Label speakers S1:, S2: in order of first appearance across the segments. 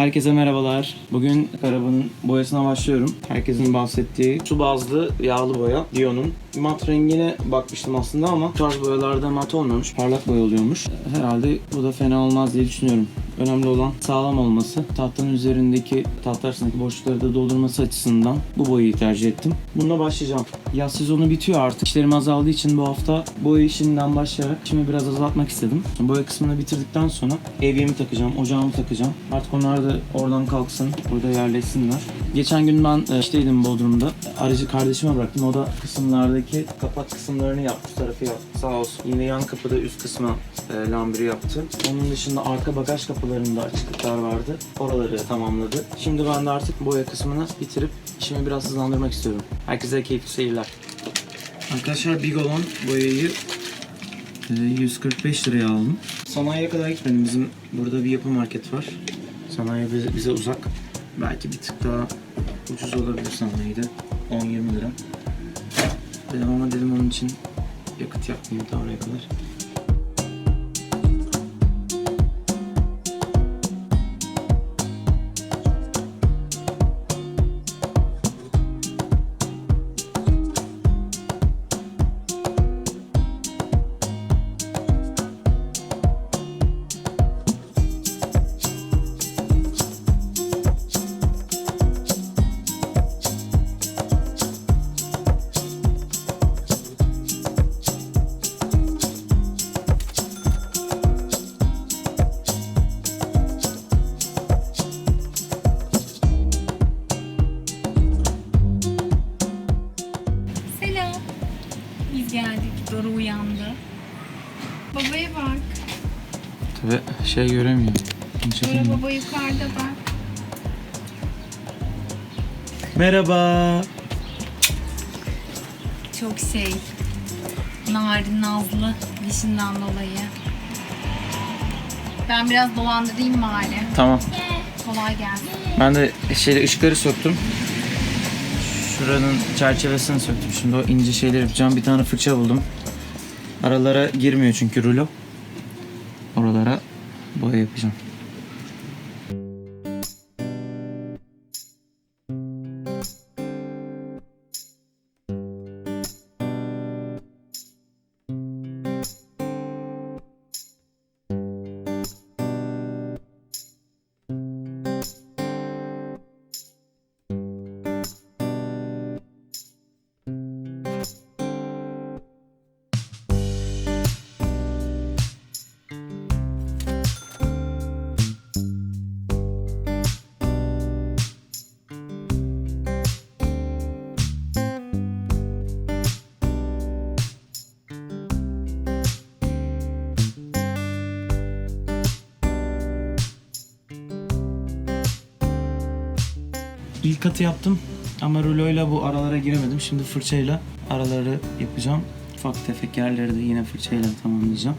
S1: Herkese merhabalar. Bugün arabanın boyasına başlıyorum. Herkesin bahsettiği su bazlı yağlı boya Dion'un. Mat rengine bakmıştım aslında ama bu tarz boyalarda mat olmuyormuş. Parlak boya oluyormuş. Herhalde bu da fena olmaz diye düşünüyorum. Önemli olan sağlam olması. Tahtanın üzerindeki tahta arasındaki boşlukları da doldurması açısından bu boyayı tercih ettim. Bununla başlayacağım. Yaz sezonu bitiyor artık. İşlerim azaldığı için bu hafta boya işinden başlayarak işimi biraz azaltmak istedim. Boya kısmını bitirdikten sonra evyemi takacağım, ocağımı takacağım. Artık onlar da oradan kalksın, burada yerleşsinler. Geçen gün ben e, işteydim Bodrum'da. Aracı kardeşime bıraktım. O da kısımlardaki kapat kısımlarını yaptı, tarafı yaptı. Sağ olsun. Yine yan kapıda üst kısma e, lambiri yaptı. Onun dışında arka bagaj kapılarında açıklıklar vardı. Oraları tamamladı. Şimdi ben de artık boya kısmını bitirip işimi biraz hızlandırmak istiyorum. Herkese keyifli seyirler. Arkadaşlar Big olan boyayı e, 145 liraya aldım. Sanayiye kadar gitmedim. Bizim burada bir yapı market var. Sanayi bize, uzak. Belki bir tık daha ucuz olabilir sanayide. 10-20 lira. Dedim ama dedim onun için yakıt yakmayayım ta oraya kadar.
S2: Babaya bak.
S1: Tabi şey göremiyorum.
S2: Dora baba yukarıda bak.
S1: Merhaba.
S2: Çok şey. Narin nazlı dişinden dolayı. Ben biraz dolandırayım bari.
S1: Tamam.
S2: Kolay gelsin.
S1: Ben de şeyde ışıkları söktüm. Şuranın çerçevesini söktüm. Şimdi o ince şeyleri yapacağım. Bir tane fırça buldum. Aralara girmiyor çünkü rulo. Oralara boya yapacağım. İlk katı yaptım ama ruloyla bu aralara giremedim. Şimdi fırçayla araları yapacağım. Ufak tefek yerleri de yine fırçayla tamamlayacağım.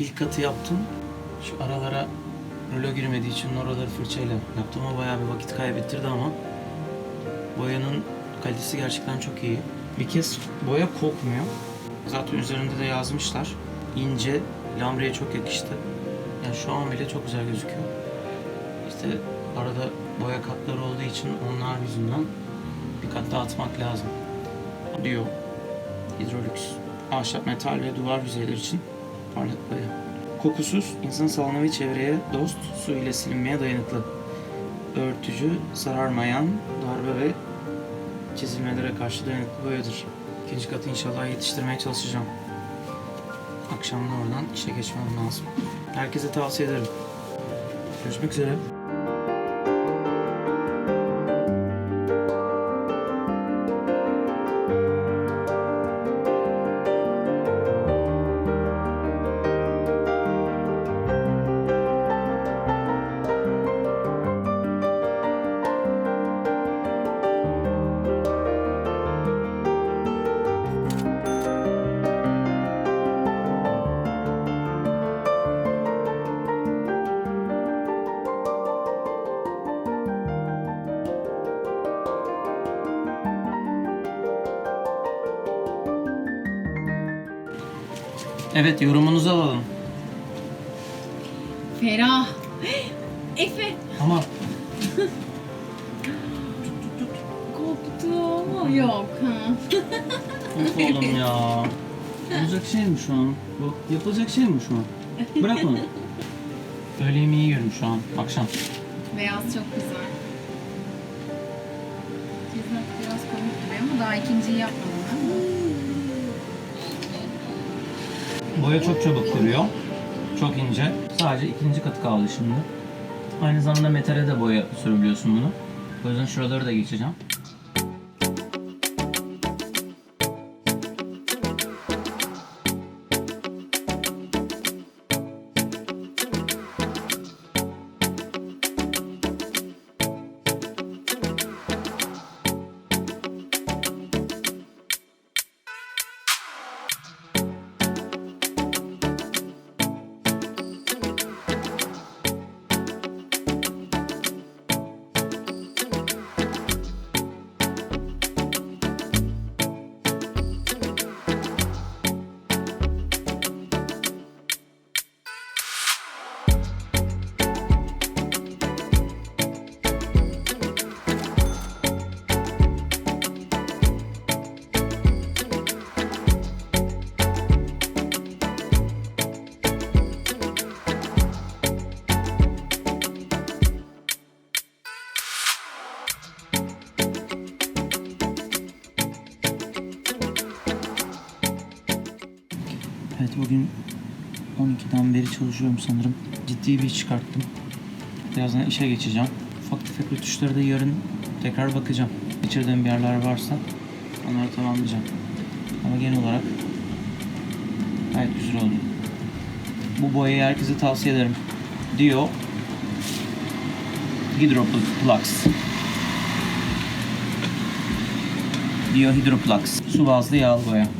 S1: İlk katı yaptım. Şu aralara rulo girmediği için oraları fırçayla yaptım. O bayağı bir vakit kaybettirdi ama boyanın kalitesi gerçekten çok iyi. Bir kez boya kokmuyor. Zaten üzerinde de yazmışlar. İnce, lambreye çok yakıştı. Yani şu an bile çok güzel gözüküyor. İşte arada boya katları olduğu için onlar yüzünden bir kat daha atmak lazım. Diyor. Hidrolux. Ahşap, metal ve duvar yüzeyleri için parlak boya. Kokusuz, insan sağlığına ve çevreye dost, su ile silinmeye dayanıklı. Örtücü, sararmayan, darbe ve çizilmelere karşı dayanıklı boyadır. İkinci katı inşallah yetiştirmeye çalışacağım. Akşam da oradan işe geçmem lazım. Herkese tavsiye ederim. Görüşmek üzere. Evet yorumunuzu alalım.
S2: Ferah. Efe.
S1: Ama
S2: Koptu yok. Ha.
S1: of oğlum ya. Olacak şey mi şu an? Bu yapılacak şey mi şu an? Bırak onu. Öğle yemeği yiyorum şu an akşam.
S2: Beyaz çok güzel. Çizmek biraz komik duruyor ama daha ikinciyi yapmadım
S1: Boya çok çabuk kuruyor. Çok ince. Sadece ikinci katı kaldı şimdi. Aynı zamanda metale de boya sürebiliyorsun bunu. O yüzden şuraları da geçeceğim. Bugün 12'den beri çalışıyorum sanırım. Ciddi bir iş çıkarttım. Birazdan işe geçeceğim. Ufak tefek rötuşlara da yarın tekrar bakacağım. Geçirdiğim bir yerler varsa onları tamamlayacağım. Ama genel olarak gayet güzel oldu. Bu boyayı herkese tavsiye ederim. Dio Hydroplux. Dio Hydroplux. Su bazlı yağlı boya.